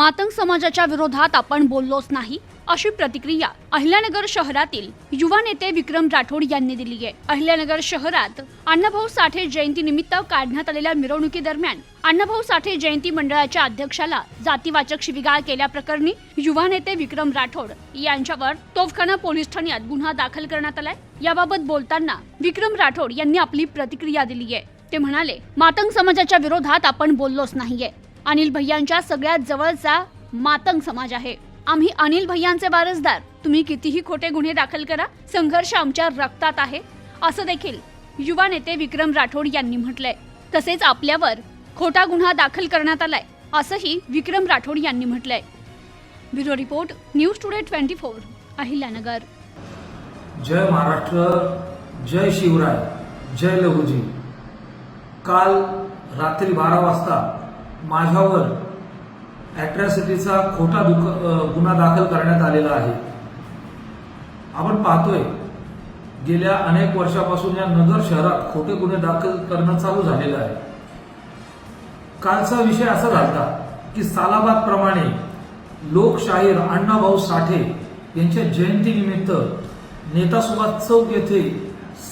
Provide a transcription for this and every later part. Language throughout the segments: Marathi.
मातंग समाजाच्या विरोधात आपण बोललोच नाही अशी प्रतिक्रिया अहिल्यानगर शहरातील युवा नेते विक्रम राठोड यांनी दिली आहे. अहिल्यानगर शहरात अण्णाभाऊ साठे जयंती निमित्त काढण्यात आलेल्या मिरवणुकीदरम्यान अण्णाभाऊ साठे जयंती मंडळाच्या अध्यक्षाला जातीवाचक शिवीगाळ केल्याप्रकरणी युवा नेते विक्रम राठोड यांच्यावर तोफखाना पोलीस ठाण्यात गुन्हा दाखल करण्यात आलाय. याबाबत बोलताना विक्रम राठोड यांनी आपली प्रतिक्रिया दिली आहे. ते म्हणाले मातंग समाजाच्या विरोधात आपण बोललोच नाहीये. अनिल भैयांच्या सगळ्यात जवळचा मातंग समाज आहे. आम्ही अनिल भैयांचे वारसदार. तुम्ही कितीही खोटे गुन्हे दाखल करा संघर्ष आमच्या रक्तात आहे असं देखील युवा नेते विक्रम राठोड यांनी म्हटलंय. तसेच आपल्यावर खोटा गुन्हा दाखल करण्यात आलाय असंही विक्रम राठोड यांनी म्हटलंय. Bureau report news today twenty four Ahilyanagar. जय महाराष्ट्र जय शिवराय जय लहुजी काल रात्री बारा वाजता माझ्यावर ॲट्रॅसिटीचा खोटा दुख गुन्हा दाखल करण्यात आलेला आहे. आपण पाहतोय गेल्या अनेक वर्षापासून या नगर शहरात खोटे गुन्हे दाखल करणं चालू झालेलं आहे. कालचा विषय असा झाला की सालाबाद प्रमाणे लोकशाहीर अण्णाभाऊ साठे यांच्या जयंतीनिमित्त नेता सुभाष चौक येथे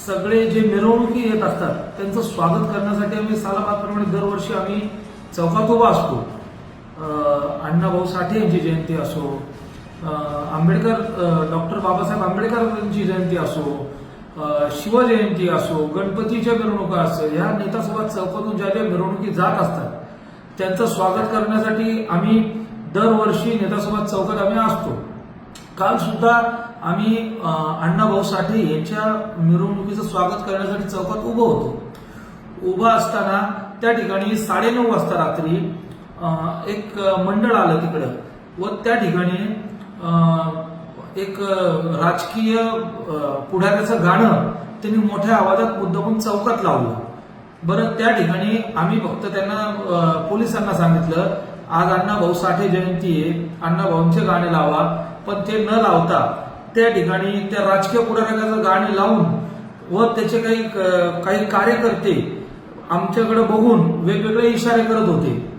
सगळे जे मिरवणुकी येत असतात त्यांचं स्वागत करण्यासाठी आम्ही सालाबाद प्रमाणे दरवर्षी आम्ही चौकात उभा असतो. अण्णाभाऊ साठे यांची जयंती असो आंबेडकर डॉक्टर बाबासाहेब आंबेडकर यांची जयंती असो शिवजयंती असो गणपतीच्या मिरवणुका असो ह्या नेता चौकातून ज्या ज्या मिरवणुकी जात असतात त्यांचं स्वागत करण्यासाठी आम्ही दरवर्षी नेता चौकात आम्ही असतो. काल सुद्धा आम्ही अण्णाभाऊ साठे यांच्या मिरवणुकीचं स्वागत करण्यासाठी चौकात उभं होतो. उभं असताना त्या ठिकाणी साडेनऊ वाजता रात्री एक मंडळ आलं तिकडं. व त्या ठिकाणी एक राजकीय पुढाऱ्याचं गाणं त्यांनी मोठ्या आवाजात मुद्दामून चौकात लावलं. बरं त्या ठिकाणी आम्ही फक्त त्यांना पोलिसांना सांगितलं आज अण्णाभाऊ साठे जयंती आहे अण्णाभाऊंचे गाणे लावा पण ते न लावता त्या ठिकाणी त्या राजकीय पुढाऱ्याचं गाणे लावून व त्याचे काही क- काही कार्यकर्ते आमच्याकडे बघून वेगवेगळे इशारे करत होते.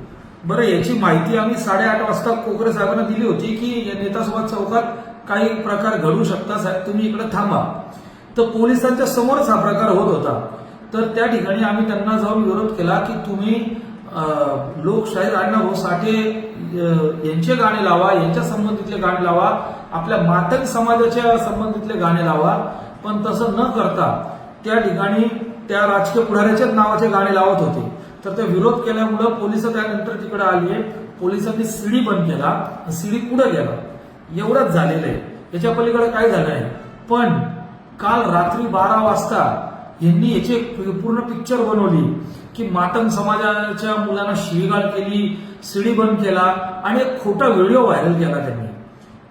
बरं याची माहिती आम्ही साडेआठ वाजता कोकरे साहेबांना दिली होती की या नेता चौकात काही प्रकार घडू शकता साहेब तुम्ही इकडे थांबा. तर पोलिसांच्या समोरच हा प्रकार होत होता. तर त्या ठिकाणी आम्ही त्यांना जाऊन विरोध केला की तुम्ही अं, लोकशाहीर अण्णाभाऊ साठे यांचे गाणे लावा यांच्या संबंधितले गाणे लावा आपल्या मातंग समाजाच्या संबंधितले गाणे लावा. पण तसं न करता त्या ठिकाणी त्या राजकीय पुढाऱ्याच्याच नावाचे गाणे लावत होते. तर ते विरोध केल्यामुळं पोलीस त्यानंतर तिकडे आले पोलिसांनी सीडी बंद केला. सीडी पुढे गेला? एवढंच झालेलं आहे. याच्या पलीकडे काय झालं आहे? पण काल रात्री बारा वाजता यांनी याची पूर्ण पिक्चर बनवली की मातम समाजाच्या मुलांना शिवीगाळ केली सीडी बंद केला आणि एक खोटा व्हिडिओ व्हायरल केला त्यांनी.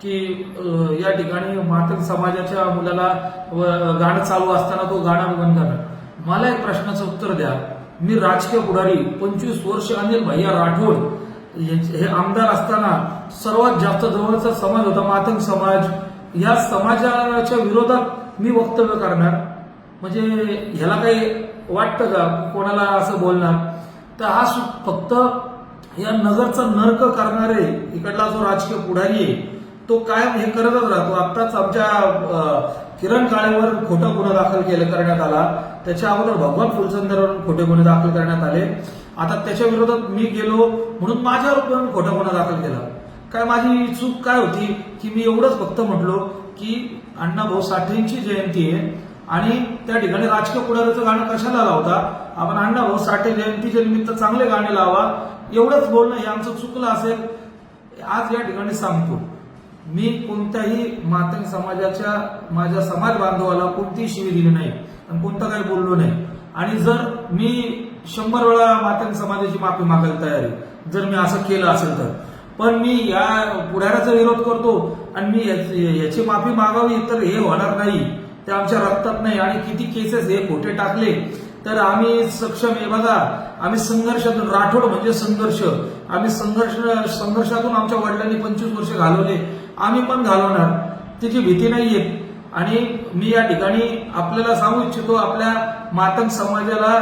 की या ठिकाणी मातम समाजाच्या मुलाला गाणं चालू असताना तो गाणं बंद करणं मला एक प्रश्नाचं उत्तर द्या. मी राजकीय पुढारी पंचवीस वर्ष अनिल भैया राठोड हे आमदार असताना सर्वात जास्त जवळचा समाज होता मातंग समाज. या समाजाच्या विरोधात मी वक्तव्य करणार. म्हणजे ह्याला काही वाटतं का? कोणाला असं बोलणार? तर हा फक्त या नगरचा नर्क करणारे इकडला जो राजकीय पुढारी आहे तो कायम हे करतच राहतो. आत्ताच आमच्या किरण काळेवर खोटा गुन्हा दाखल केला करण्यात आला. त्याच्या अगोदर भगवान फुलचंदरवर खोटे गुन्हे दाखल करण्यात आले. आता त्याच्या विरोधात मी गेलो म्हणून माझ्यावर पण खोटा गुन्हा दाखल केला. काय माझी चूक काय होती की मी एवढंच फक्त म्हटलो की अण्णाभाऊ साठेंची जयंती आहे आणि त्या ठिकाणी राजकीय पुढाऱ्याचं गाणं कशाला लावता? आपण अण्णाभाऊ साठे जयंतीच्या निमित्त चांगले गाणे लावा. एवढंच बोलणं हे आमचं चुकलं असेल. आज या ठिकाणी सांगतो. मी कोणत्याही मातंग समाजाच्या माझ्या समाज बांधवाला कोणतीही शिवी दिली नाही आणि कोणतं काही बोललो नाही. आणि जर मी शंभर वेळा मातंग समाजाची माफी मागायला तयार आहे जर मी असं केलं असेल तर. पण मी या पुढाऱ्याचा विरोध करतो आणि मी याची माफी मागावी तर हे होणार नाही. ते आमच्या रक्तात नाही आणि किती केसेस हे खोटे टाकले तर आम्ही सक्षम हे बघा आम्ही संघर्षातून राठोड म्हणजे संघर्ष. आम्ही संघर्ष संघर्षातून आमच्या वडिलांनी पंचवीस वर्ष घालवले. आम्ही पण घालवणार. त्याची भीती नाहीये. आणि मी या ठिकाणी आपल्याला सांगू इच्छितो आपल्या मातंग समाजाला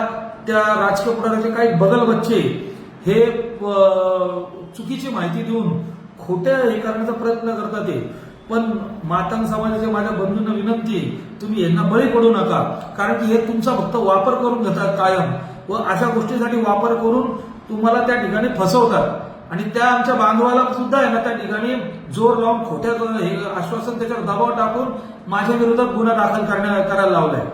त्या राजकीय पुढाऱ्याचे काही बगल बच्चे हे चुकीची माहिती देऊन खोट्या हे करण्याचा प्रयत्न करतात ते. पण मातंग समाजाच्या माझ्या बंधूंना विनंती तुम्ही यांना बळी पडू नका. कारण की हे तुमचा फक्त वापर करून घेतात कायम. व अशा गोष्टीसाठी वापर करून तुम्हाला त्या ठिकाणी फसवतात. आणि त्या आमच्या बांधवाला सुद्धा आहे ना त्या ठिकाणी जोर लावून खोट्या हे आश्वासन त्याच्यावर दबाव टाकून माझ्या विरोधात गुन्हा दाखल करण्या करायला लावलाय.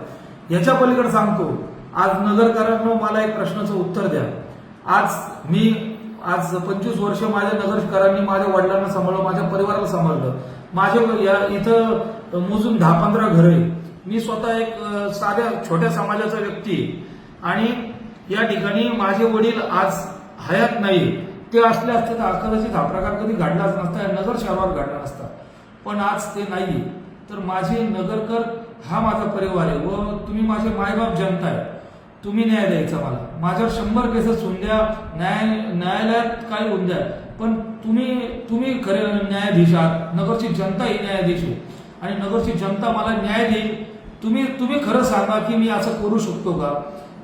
याच्या पलीकडे सांगतो. आज नगरकरांनो मला एक प्रश्नाचं उत्तर द्या. आज मी आज पंचवीस वर्ष माझ्या नगरकरांनी माझ्या वडिलांना सांभाळलं माझ्या परिवाराला सांभाळलं. माझे या इथं मोजून दहा पंधरा घर आहे मी स्वतः एक साध्या छोट्या समाजाचा व्यक्ती आणि या ठिकाणी माझे वडील आज हयात नाही ते असले असते तर कदाचित हा प्रकार कधी घडलाच नसता या नगर शहरावर घडला नसता. पण आज ते नाही तर माझे नगरकर हा माझा परिवार आहे व तुम्ही माझे मायबाप जनता आहे. तुम्ही न्याय द्यायचा मला. माझ्यावर शंभर केसेस होऊन द्या न्याय न्यायालयात काही होऊन द्या पण तुम्ही तुम्ही खरे न्यायाधीश आहात. नगरची जनता ही न्यायाधीश आहे. आणि नगरची जनता मला न्याय देईल. तुम्ही तुम्ही खरं सांगा की मी असं करू शकतो का?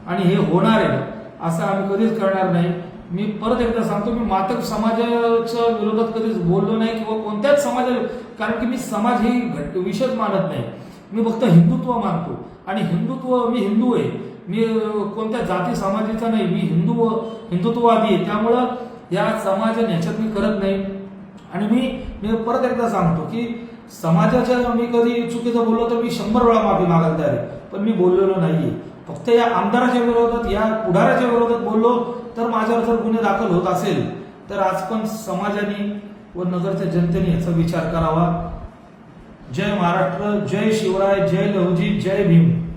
आणि हे होणार आहे. असं आम्ही कधीच करणार नाही. मी परत एकदा सांगतो मी मातक समाजाच्या विरोधात कधीच बोललो नाही किंवा कोणत्याच समाजा कारण की मी समाज ही घट विषयच मानत नाही. मी फक्त हिंदुत्व मानतो. आणि हिंदुत्व मी हिंदू आहे. मी कोणत्या जाती समाजाचा नाही. मी हिंदू हिंदुत्ववादी आहे. त्यामुळं या समाजाने ह्याच्यात मी करत नाही. आणि मी मी परत एकदा सांगतो की समाजाच्या मी कधी चुकीचं बोललो तर मी शंभर वेळा माफी मागायला तयार आहे. पण मी बोललेलो नाही फक्त या आमदाराच्या विरोधात या पुढाऱ्याच्या विरोधात बोललो तर माझ्यावर जर गुन्हे दाखल होत असेल तर आज पण समाजाने व नगरच्या जनतेने याचा विचार करावा. जय महाराष्ट्र जय शिवराय जय लवजी जय भीम.